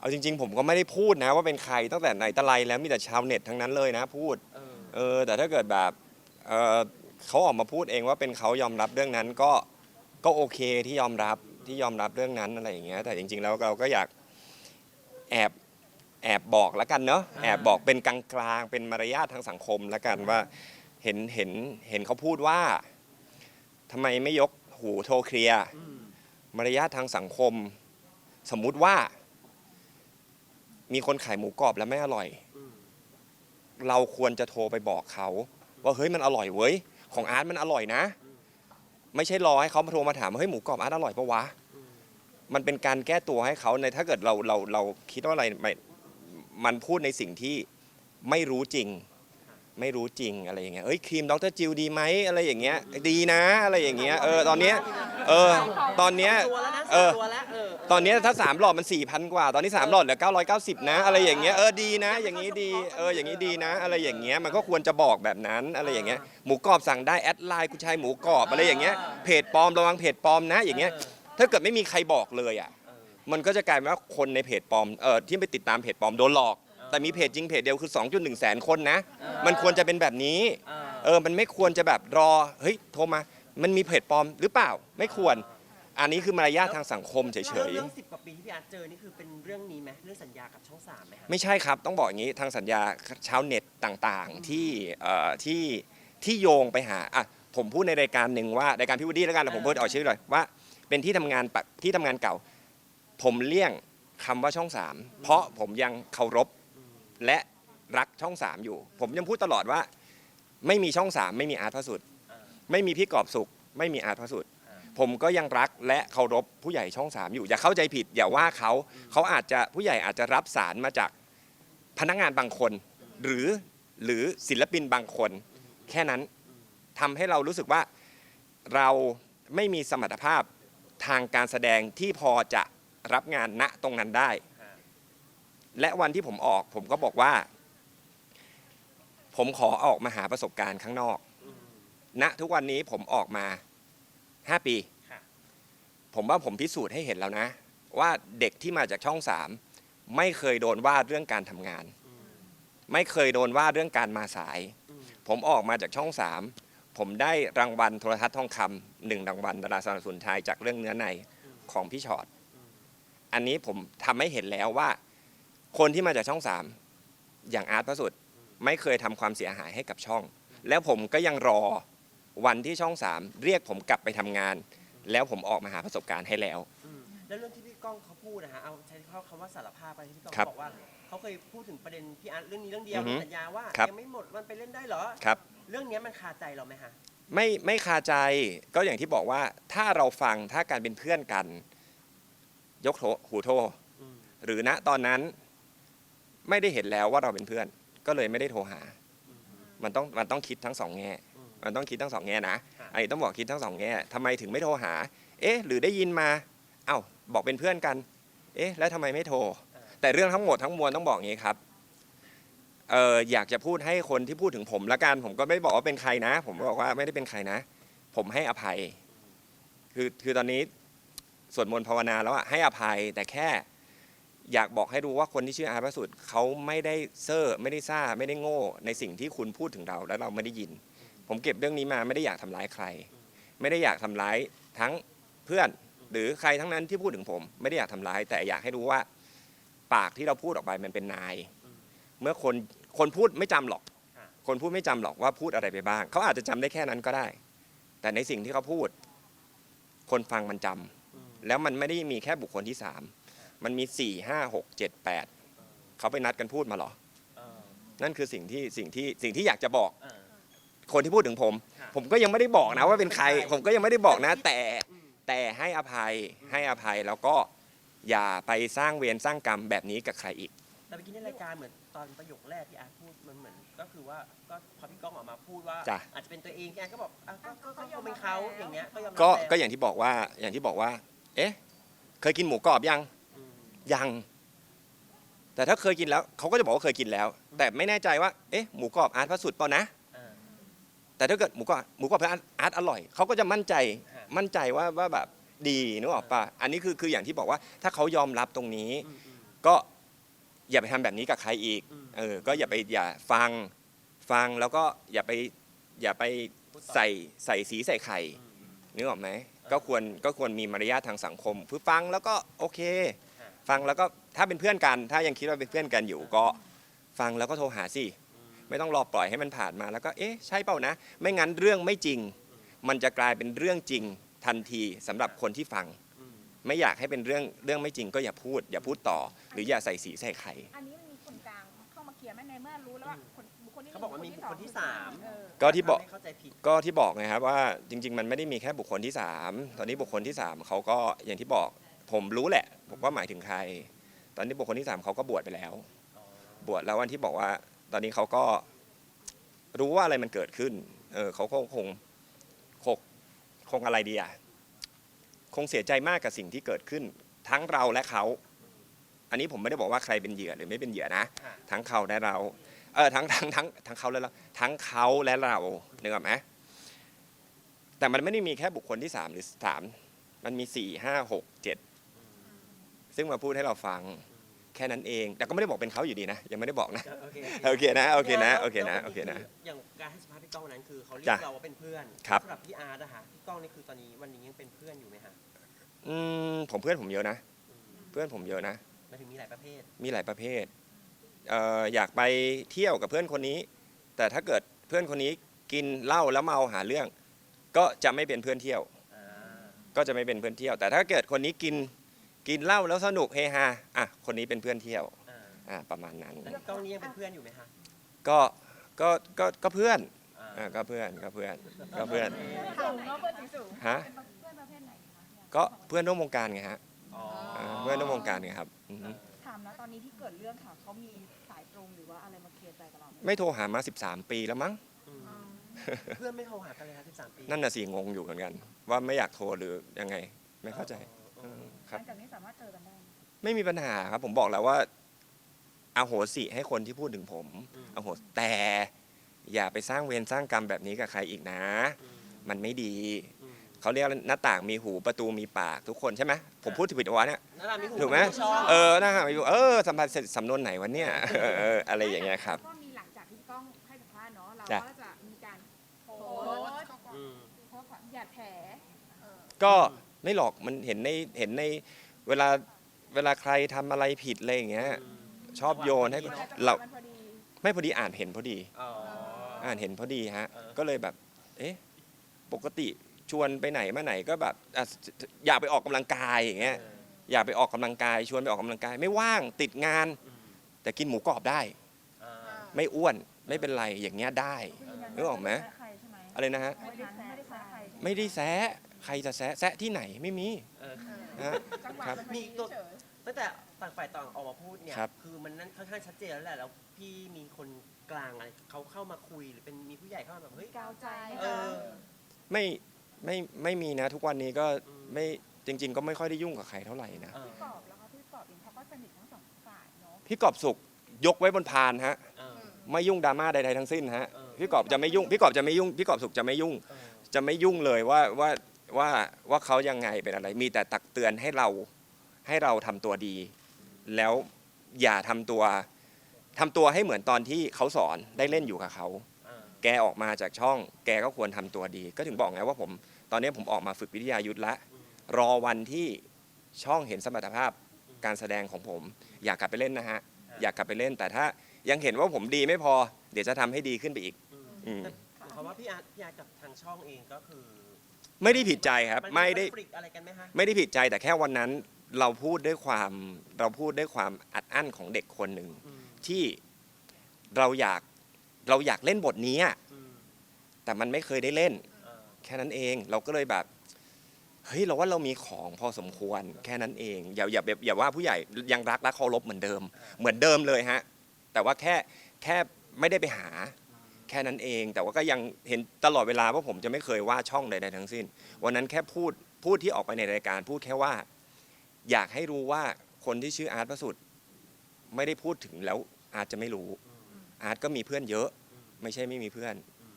เอาจริง ๆ ผมก็ไม่ได้พูดนะว่าเป็นใครตั้งแต่ไหนแต่ไรแล้วมีแต่ชาวเน็ตทั้งนั้นเลยนะพูดเออเออแต่ถ้าเกิดแบบเออเขาออกมาพูดเองว่าเป็นเขายอมรับเรื่องนั้นก็ก็โอเคที่ยอมรับที่ยอมรับเรื่องนั้นอะไรอย่างเงี้ยแต่จริง ๆ แล้วเราก็อยากแอบแอบบอกแล้วกันเนาะแอบบอกเป็นกลางๆเป็นมารยาททางสังคมแล้วกันว่าเห็นเห็นเห็นเขาพูดว่าทำไมไม่ยกหูโทรเคลียร์อืมมารยาททางสังคม สมมุติว่า มีคนขายหมูกรอบแล้วไม่อร่อยอืมเราควรจะโทรไปบอกเขา ว่าเฮ้ยมันอร่อยเว้ย ของอาร์ตมันอร่อยนะ ไม่ใช่รอให้เขามาโทรมาถามว่าเฮ้ยหมูกรอบอาร์ตอร่อยปะวะอืมมันเป็นการแก้ตัวให้เขาในถ้าเกิดเราเราเราคิดว่าอะไรไม่มันพูดในสิ่งที่ไม่รู้จริง ไม่รู้จริงอะไรอย่างเงี้ยเอ้ยครีมดรจิวดีไหมอะไรอย่างเงี้ย ดีนะอะไรอย่างเงี้ยเออตอนเนี้ยเออตอนเนี้ยตัวแล้วนะเออ ตัวแล้วเออตอนนี้ถ้า 3 หลอดมัน 4,000 กว่า ตอนนี้ 3 หลอดเหลือ 990 นะ อะไรอย่างเงี้ย เออ ดีนะ อย่างนี้ดี เออ อย่างนี้ดีนะ อะไรอย่างเงี้ย มันก็ควรจะบอกแบบนั้น อะไรอย่างเงี้ย หมูกรอบสั่งได้ แอดไลน์คุณชายหมูกรอบ อะไรอย่างเงี้ย เพจปลอมระวังเพจปลอมนะ อย่างเงี้ย ถ้าเกิดไม่มีใครบอกเลยอะเออมันก็จะกลายเป็นว่าคนในเพจปลอม เออที่ไปติดตามเพจปลอมโดนหลอก แต่มีเพจจริงเพจเดียวคือ 2.1 แสนคนนะ มันควรจะเป็นแบบนี้ เออเออมันไม่ควรจะแบบรอ เฮ้ย โทรมา มันมีเพจปลอมหรือเปล่า ไม่ควร อันนี้คือมารยาททางสังคมเฉเรื่องยๆเรื่องสิบกว่าปีที่พี่อาร์ตเจอนี่คือเป็นเรื่องนี้ไหมเรื่องสัญญากับช่องสามไหมฮะไม่ใช่ครับ ต้องบอกอย่างนี้ทางสัญญาชาวเน็ตต่างๆที่เอ่อที่ที่โยงไปหาอะผมพูดในรายการหนึ่งว่ารายการพี่วูดดี้แล้วกันแต่ผมพูดเอาชื่อเลยว่า เป็นที่ทำงานปะที่ทำงานเก่า ผมเลี่ยงคำว่าช่องสามเพราะผมยังเคารพและรักช่องสามอยู่ ผมยังพูดตลอดว่า ไม่มีช่องสามไม่มีอาร์ตพระสุดอ่าไม่มีพี่กอบสุข ไม่มีอาร์ตพระสุดอ่า ผมก็ยังรักและเคารพผู้ใหญ่ช่องสามอยู่อย่าเข้าใจผิด อย่าว่าเขาเขาอาจจะผู้ใหญ่อาจจะรับสารมาจากพนักงานบางคน หรือหรือศิลปินบางคน แค่นั้นทำให้เรารู้สึกว่าเราไม่มีสมรรถภาพทางการแสดงที่พอจะรับงานณตรงนั้นได้ และวันที่ผมออกผมก็บอกว่า ผมขอออกมาหาประสบการณ์ข้างนอก ณทุกวันนี้ผมออกมา 5ปีค่ะผมว่าผมพิสูจน์ให้เห็นแล้วนะ ว่าเด็กที่มาจากช่องสามไม่เคยโดนว่าเรื่องการทำงานอืมไม่เคยโดนว่าเรื่องการมาสายอืมผมออกมาจากช่องสามผมได้รางวัลโทรทัศน์ทองคำหนึ่งรางวัลดาราสนับสนุนไทยจากเรื่องเนื้อในของพี่ชอตอันนี้ผมทำให้เห็นแล้วว่า คนที่มาจากช่องสามอย่างอาร์ตพระสุดไม่เคยทำความเสียหายให้กับช่อง แล้วผมก็ยังรอ วันที่ช่องสามเรียกผมกลับไปทำงาน แล้วผมออกมาหาประสบการณ์ให้แล้ว อืมแล้วเรื่องที่พี่ก้องเขาพูดนะฮะเอาใช้คำว่าสารภาพไปที่พี่ก้องครับบอกว่าเขาเคยพูดถึงประเด็นพี่อาร์ตเรื่องนี้เรื่องเดียวอือฮึสัญญาว่าครับ ยังไม่หมดมันไปเล่นได้เหรอ ครับ เรื่องเนี้ยมันคาใจเราไหมฮะ ไม่ไม่คาใจก็อย่างที่บอกว่าถ้าเราฟังถ้าการเป็นเพื่อนกัน ยกโทรหูโทรอืม หรือณตอนนั้นไม่ได้เห็นแล้วว่าเราเป็นเพื่อน ก็เลยไม่ได้โทรหาอืมมันต้องมันต้องคิดทั้งสองแง่อื มมันต้องคิดทั้งสองแง่นะค่ะไอ้ต้องบอกคิดทั้งสองแง่ทำไมถึงไม่โทรหา เอ๊ะ หรือได้ยินมา เอ้าบอกเป็นเพื่อนกัน เอ๊ะ แล้วทำไมไม่โทรอ่าแต่เรื่องทั้งหมดทั้งมวลต้องบอกอย่างนี้ครับเอออยากจะพูดให้คนที่พูดถึงผมละกัน ผมก็ไม่บอกว่าเป็นใครนะ ผมบอกว่าไม่ได้เป็นใครนะ ผมให้อภัย คือคือตอนนี้สวดมนต์ภาวนาแล้วอะให้อภัยแต่แค่อยากบอกให้รู้ว่าคนที่ชื่ออาร์ตพระสุดเขาไม่ได้เซอร์ไม่ได้ซ่าไม่ได้โง่ ในสิ่งที่คุณพูดถึงเรา แล้วเราไม่ได้ยิน ผมเก็บเรื่องนี้มาไม่ได้อยากทำร้ายใคร ไม่ได้อยากทำร้ายทั้งเพื่อน หรือใครทั้งนั้นที่พูดถึงผม ไม่ได้อยากทำร้าย แต่อยากให้รู้ว่า ปากที่เราพูดออกไปมันเป็นนายอืมเมื่อคนคนพูดไม่จำหรอกค่ะคนพูดไม่จำหรอกว่าพูดอะไรไปบ้าง เขาอาจจะจำได้แค่นั้นก็ได้ แต่ในสิ่งที่เขาพูด คนฟังมันจำอืมแล้วมันไม่ได้มีแค่บุคคลที่สามมันมีสี่ห้าหกเจ็ดแปดเขาไปนัดกันพูดมาเหรอเออนั่นคือสิ่งที่สิ่งที่สิ่งที่อยากจะบอกเออ คนที่พูดถึงผมค่ะผมก็ยังไม่ได้บอกนะว่าเป็นใครไม่เป็นไรผมก็ยังไม่ได้บอกนะ แต่อืมแต่ให้อภัยให้อภัยแล้วก็อย่าไปสร้างเวรสร้างกรรมแบบนี้กับใครอีก แต่เมื่อกี้ในรายการเหมือนตอนประโยคแรกที่อาร์ตพูดมันเหมือน ก็คือว่าก็พอพี่ก้องออกมาพูดว่า จ้ะ อาจจะเป็นตัวเองพี่อาร์ตก็บอกอะก็ก็ก็ก็เป็นเขาอย่างเงี้ยก็ยอมรับก็แล้วก็อย่างที่บอกว่าอย่างที่บอกว่า เอ๊ะ เคยกินหมูกรอบยัง อืมยัง แต่ถ้าเคยกินแล้วเขาก็จะบอกว่าเคยกินแล้ว แต่ไม่แน่ใจว่า เอ๊ะ หมูกรอบอาร์ตพระสุดเปล่านะอ่า แต่ถ้าเกิดหมูกรอบหมูกรอบพระอาร์ตอาร์ตอร่อยเขาก็จะมั่นใจฮะมั่นใจว่าว่าแบบดีนึกออกปะอันนี้คือคืออย่างที่บอกว่าถ้าเขายอมรับตรงนี้อืมอืมก็อย่าไปทำแบบนี้กับใครอีกอืมเออก็อย่าไปอย่าฟังฟังแล้วก็อย่าไปอย่าไปพูดต่อใส่ใส่สีใส่ไข่อืมอืมนึกออกไหมก็ควรก็ควรมีมารยาททางสังคมเพื่อฟังแล้วก็โอเคค่ะฟังแล้วก็ถ้าเป็นเพื่อนกัน ถ้ายังคิดว่าเป็นเพื่อนกันอยู่ก็ ฟังแล้วก็โทรหาสิอืม ไม่ต้องรอปล่อยให้มันผ่านมาแล้วก็เอ๊ะใช่เปล่านะ ไม่งั้นเรื่องไม่จริง มันจะกลายเป็นเรื่องจริงทันทีสำหรับคนที่ฟังอืมไม่อยากให้เป็นเรื่องเรื่องไม่จริงก็อย่าพูด อย่าพูดต่อ หรืออย่าใส่สีใส่ไข่อันนี้มันมีคนกลางเข้ามาเคลียร์ไหมในเมื่อรู้แล้วว่าคนบุคคลที่หเขานึ่งบอกว่ามีบุคคลที่สามเออก็ที่บอกไม่เข้าใจผิดก็ที่บอกไงครับว่าจริง ๆ มันไม่ได้มีแค่บุคคลที่3ตอนนี้บุคคลที่3เขาก็อย่างที่บอกผมรู้แหละผมว่าหมายถึงใคร ตอนนี้บุคคลที่3เขาก็บวชไปแล้วอ๋อบวชแล้ววันที่บอกว่า ตอนนี้เขาก็รู้ว่าอะไรมันเกิดขึ้น เออเขาก็คงคงคงอะไรดีอะ คงเสียใจมากกับสิ่งที่เกิดขึ้น ทั้งเราและเขา อันนี้ผมไม่ได้บอกว่าใครเป็นเหยื่อหรือไม่เป็นเหยื่อนะค่ะทั้งเขาและเรา เออทั้งทั้งทั้งทั้งเขาและเรา ทั้งเขาและเรานึกออกไหมแต่มันไม่ได้มีแค่บุคคลที่สามหรือสาม มันมีสี่ห้าหกเจ็ดซึ่งมาพูดให้เราฟัง แค่นั้นเอง แต่ก็ไม่ได้บอกเป็นเขาอยู่ดีนะ ยังไม่ได้บอกนะ โอเคโอเคนะ โอเคนะ โอเคนะแล้วโอเคนะ อย่างการให้สัมภาษณ์พี่ก้องนั้นคือเขาเรียจ้ะกเราว่าเป็นเพื่อนครับ สำหรับพี่อาร์ตอะค่ะพี่ก้องนี่คือตอนนี้วันนี้ยังเป็นเพื่อนอยู่ไหมฮะอืมผมเพื่อนผมเยอะนะ อืมเพื่อนผมเยอะนะ หมายถึงมีหลายประเภท มีหลายประเภทเอ่ออยากไปเที่ยวกับเพื่อนคนนี้ แต่ถ้าเกิดเพื่อนคนนี้กินเหล้าแล้วเมาหาเรื่อง ก็จะไม่เป็นเพื่อนเที่ยว อ่าก็จะไม่เป็นเพื่อนเที่ยว แต่ถ้าเกิดคนนี้กิน กินเหล้าแล้วสนุกเฮฮาอะคนนี้เป็นเพื่อนเที่ยวอ่าอะประมาณนั้น แล้วพี่ก้องนี่ยังเป็นเพื่อนอยู่ไหมฮะก็ก็ก็ก็เพื่อนอ่าอะก็เพื่อนก็เพื่อนก็เพื่อนสูงเนาะเพื่อนสูงฮะเป็นเพื่อนประเภทไหนคะเนี่ยก็เพื่อนร่วมวงการไงฮะอ๋ออ่าเพื่อนร่วมวงการไงครับอือฮึถามนะตอนนี้ที่เกิดเรื่องค่ะเขามีสายตรงหรือว่าอะไรมาเคลียร์ใจกับเราไหมไม่โทรหามา 13 ปีแล้วมั้ง อืมอืมเพื่อนไม่โทรหากันเลยครับ13 ปีนั่นน่ะสิงงอยู่เหมือนกัน ว่าไม่อยากโทรหรือยังไง ไม่เข้าใจ อ๋ออือ๋อมค หรับลังจากนี้สามารถเจอกันได้ไหมไม่มีปัญหาครับ ผมบอกแล้วว่าอาโหสิให้คนที่พูดถึงผมอืมอโหสแต่ อย่าไปสร้างเวรสร้างกรรมแบบนี้กับใครอีกนะอืมมันไม่ดี อืมเขาเรียกหน้าต่างมีหูประตูมีปากทุกคนใช่ไหมผมพูดผิดวะเนี่ย นั่นแหละมีหูถูกไหม ช่องเออหน้าต่างมีหูเออสัมผัสเสร็จสำนวนไหนวะเนี่ยเออเอออะไรอย่างเงี้ยครับ ก็มีหลังจากที่พี่ก้องให้สัมภาษณ์เนาะเราจ้ะ ก็จะมีการโพสต์อืมโพสต์หยาดแผลก็ ไม่หรอกมันเห็นในเห็นในเวลาเวลาใครทำอะไรผิดอะไรอย่างเงี้ยชอบโยนให้จังหวะเรามันพอดีไม่พอดีอ่านเห็นพอดี อ๋อ อ่านเห็นพอดีฮะ เออ ก็เลยแบบ เอ๊ะ ปกติชวนไปไหนมาไหนก็แบบอะอยากไปออกกำลังกายอย่างเงี้ยเอออยากไปออกกำลังกาย ชวนไปออกกำลังกาย ไม่ว่างติดงานอืมแต่กินหมูกรอบได้อ่าไม่อ้วนไม่เป็นไรอย่างเงี้ยได้คือยืนยันนึกออกไหมว่าใครใช่ไหม อะไรนะฮะไม่ได้แซะไม่ได้แซะใครใช่ไหมไม่ได้แซะ ใครจะแซะแซะที่ไหนไม่มีเออฮะ จังหวะครับมันพอดีเฉยตั้งแต่ต่างฝ่ายต่างออกมาพูดเนี่ย ครับอมันนั่นค่อนข้างชัดเจนแล้วแหละ แล้วพี่มีคนกลางอะไรเขาเข้ามาคุยหรือเป็นมีผู้ใหญ่เข้ามาแบบเฮ้ย กาวใจเออไม่ไม่ไม่มีนะ ทุกวันนี้ก็อืม ไม่จริง ๆ ก็ไม่ค่อยได้ยุ่งกับใครเท่าไหร่นะเออพี่กอบแล้วคะพี่กอบเองเขาก็สนิททั้งสองฝ่ายเนาะพี่กอบสุขยกไว้บนพานฮะเออ ไม่ยุ่งดราม่าใดๆทั้งสิ้นฮะเออ พี่กอบจะไม่ยุ่งพี่กอบจะไม่ยุ่งพี่กอบสุขจะไม่ยุ่ง เออจะไม่ยุ่งเลยว่าว่า ว่าว่าเขายังไงเป็นอะไร มีแต่ตักเตือนให้เราให้เราทำตัวดี แล้วอย่าทำตัวทำตัวให้เหมือนตอนที่เขาสอนได้เล่นอยู่กับเขาเออแกออกมาจากช่อง แกก็ควรทำตัวดี ก็ถึงบอกไงว่าผมตอนนี้ผมออกมาฝึกวิทยายุทธละอืมรอวันที่ช่องเห็นสมรรถภาพการแสดงของผม อยากกลับไปเล่นนะฮะ อยากกลับไปเล่นแต่ถ้ายังเห็นว่าผมดีไม่พอ เดี๋ยวจะทำให้ดีขึ้นไปอีก อืมอืมแต่หมายความว่าพี่อาร์ตพี่อาร์ตกับทางช่องเองก็คือ ไม่ได้ผิดใจครับนไม่ได้คอนฟ lict อะไรกันไหมฮะไม่ได้ผิดใจแต่แค่วันนั้นเราพูดด้วยความเราพูดด้วยความอัดอั้นของเด็กคนหนึ่งอืมที่เราอยากเราอยากเล่นบทนี้อะอืมแต่มันไม่เคยได้เล่น เออแค่นั้นเองเราก็เลยแบบเฮ้ยเราว่าเรามีของพอสมควรแค่นั้นเองอย่าอย่าอย่าอย่าว่าผู้ใหญ่ยังรักและเคารพเหมือนเดิม เหมือนเดิมเลยฮะ แต่ว่าแค่แค่ไม่ได้ไปหา แค่นั้นเอง แต่ว่าก็ยังเห็นตลอดเวลาว่าผมจะไม่เคยว่าช่องใดๆทั้งสิ้น วันนั้นแค่พูดพูดที่ออกไปในรายการ พูดแค่ว่า อยากให้รู้ว่าคนที่ชื่ออาร์ตประสุทธิ์ไม่ได้พูดถึงแล้วอาร์ตจะไม่รู้อืมอาร์ตก็มีเพื่อนเยอะอืมไม่ใช่ไม่มีเพื่อน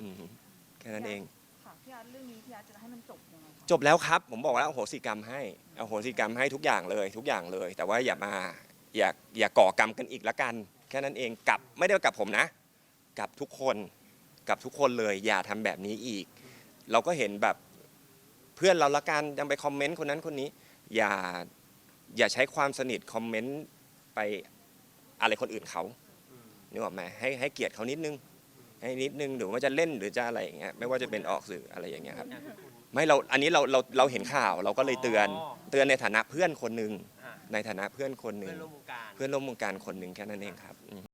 อืมอืมแค่นั้นเอง ค่ะพี่อาร์ตเรื่องนี้พี่อาร์ตจะให้มันจบยังไงคะจบแล้วครับ ผมบอกแล้วอโหสิกรรมให้อโหสิกรรมให้ทุกอย่างเลย ทุกอย่างเลย แต่ว่าอย่ามาอย่าอย่าก่อกรรมกันอีกละกัน แค่นั้นเองกับไม่ได้ว่ากับผมนะ กับทุกคนกับทุกคนเลย อย่าทำแบบนี้อีก เราก็เห็นแบบเพื่อนเราละกันยังไปคอมเมนต์คนนั้นคนนี้ อย่าอย่าใช้ความสนิทคอมเมนต์ไปอะไรคนอื่นเขาอืมนึกออกไหมให้ให้เกียรติเขานิดนึง ให้นิดนึงหรือว่าจะเล่นหรือจะอะไรอย่างเงี้ยไม่ว่าจะเป็นออกสื่ออะไรอย่างเงี้ยครับอะคุณไม่เราอันนี้เราเราเราเห็นข่าวเราก็เลยเตือนอ๋อเตือนในฐานะเพื่อนคนหนึ่งอะในฐานะเพื่อนคนหนึ่เพื่งอนร่วมวงการเพื่อนร่วมวงการคนหนึ่งแค่นั้นเองครับอืม